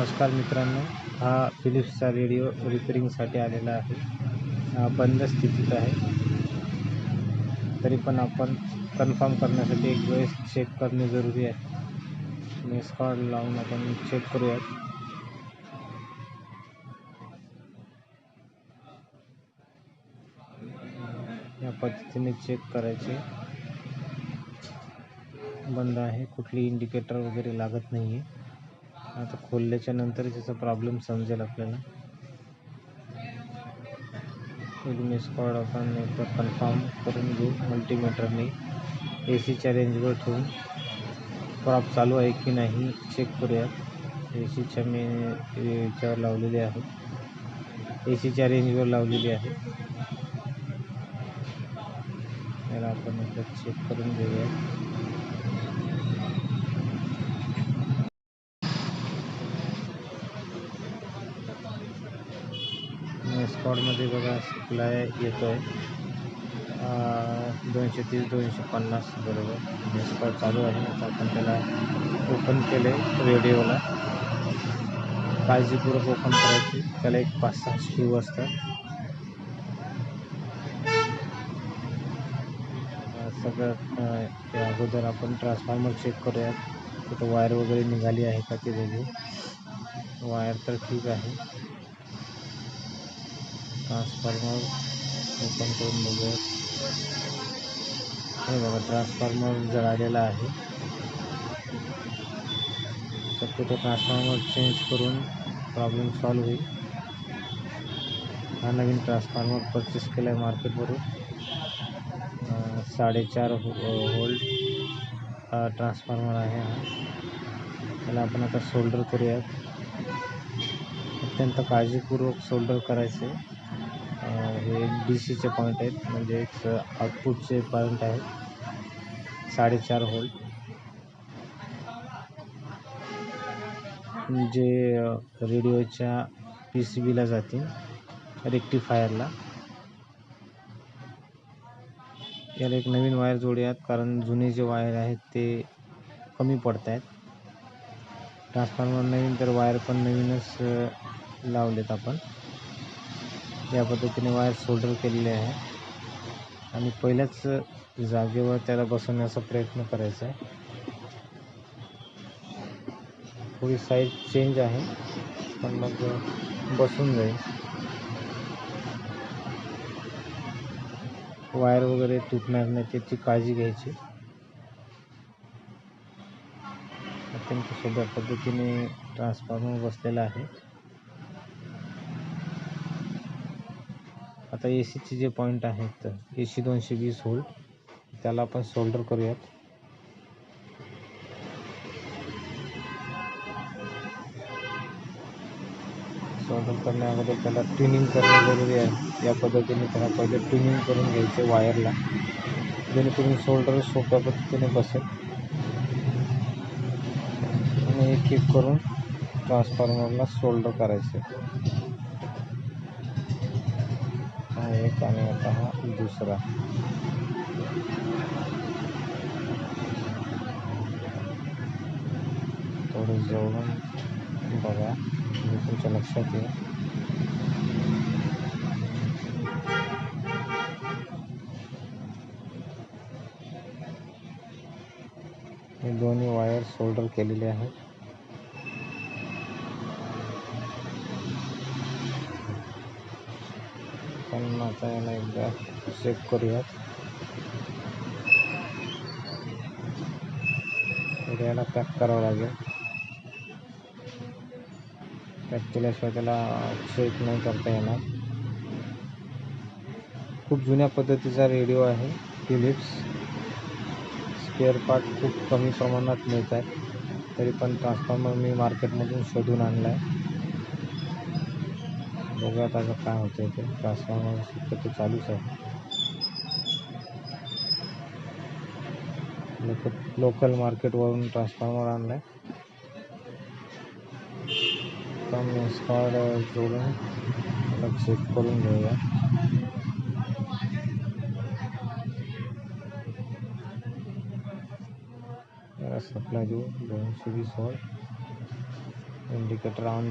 नमस्कार मित्रांनो, हा फिलिप्सचा रेडिओ रिपेरिंगसाठी आलेला आहे. हा बंद स्थितीत आहे. तरी पण आपण कन्फर्म करण्यासाठी एक वेळेस चेक करणे जरुरी आहे. मेस कॉर्ड लावून आपण चेक करूयात. या पद्धतीने चेक करायचे. बंद आहे, कुठली इंडिकेटर वगैरे लागत नाही आहे आता खोलल्याच्या नंतर त्याचा प्रॉब्लेम समजेल आपल्याला. मेस कॉर्ड आपण एकदा कन्फर्म करून घेऊ. मल्टीमीटरने ए सीच्या रेंजवर ठेवून. प्रॉप चालू आहे की नाही चेक करूयात. ए सीच्या मी याच्यावर लावलेले आहे. ए सीच्या रेंजवर लावलेली आहे. याला आपण एकदा चेक करून घेऊया स्पॉटमध्ये बघा सप्लाय येतो आहे दोनशे तीस दोनशे पन्नास बरोबर म्हणजे स्पॉट चालू आहे. आता आपण त्याला ओपन केले रेडिओला. काळजीपूर्वक ओपन करायची. त्याला एक पाच सहा स्क्रू असतात. सगळं त्या अगोदर आपण ट्रान्सफॉर्मर चेक करूयात. तिथं वायर वगैरे निघाली आहे का ते बघू. वायर तर ठीक आहे. ट्रान्सफॉर्मर ओपन करून बघूया. हे बघा ट्रान्सफॉर्मर जळालेला आहे. शक्यतो ट्रान्सफॉर्मर चेंज करून प्रॉब्लेम सॉल्व होईल. हा नवीन ट्रान्सफॉर्मर परचेस केला आहे मार्केटवरून साडेचार होल्ड हा ट्रान्सफॉर्मर आहे हा. त्याला आपण आता सोल्डर करूयात. अत्यंत काळजीपूर्वक सोल्डर करायचे हे डी सीचे पॉईंट आहेत. म्हणजेच आउटपुटचे पॉईंट आहेत. साडेचार होल्ट जे रेडिओच्या पी सी बीला जातील रेक्टिफायरला याला एक नवीन वायर जोडूयात कारण जुने जे वायर आहेत ते कमी पडत आहेत ट्रान्सफॉर्मर नवीन तर वायर पण नवीनच लावलेत आपण. या पद्धतीने वायर सोल्डर केलेले आहे. आणि पहिल्याच जागेवर त्याला बसवण्याचा प्रयत्न करायचा आहे. थोडी साईज चेंज आहे पण मग बसून जाईल. वायर वगैरे तुटणार नाही त्याची काळजी घ्यायची. अत्यंत सोप्या पद्धतीने ट्रान्सफॉर्मर बसलेला आहे. आता ए सीचे जे पॉईंट आहेत ए सी दोनशे वीस होल्ट त्याला आपण सोल्डर करूयात. सोल्डर करण्या अगोदर त्याला ट्युनिंग करणे जरुरी आहे. या पद्धतीने त्याला पहिले ट्युनिंग करून घ्यायचे वायरला जेणेकरून सोल्डर सोप्या पद्धतीने बसेल. आणि एक एक करून ट्रान्सफॉर्मरला सोल्डर करायचे. हा, एक आणि आता हा, दुसरा। थोडं बघा तुमच्या लक्षात येईल हे दोन्ही वायर सोल्डर केलेले आहेत पण आता याला एकदा चेक करूयात. याला पॅक करावं लागेल. पॅक केल्याशिवाय त्याला चेक नाही करता येणार. खूप जुन्या पद्धतीचा रेडिओ आहे फिलिप्स स्पेअर पार्ट खूप कमी प्रमाणात मिळत आहेत तरी पण ट्रान्सफॉर्मर मी मार्केटमधून शोधून आणला आहे बघूया आता काय होतं ते? ट्रान्सफॉर्मर शक्यतो चालूच आहे. लोक लोकल मार्केटवरून ट्रान्सफॉर्मर आणला आहे कम वीस वॉल्ट इंडिकेटर ऑन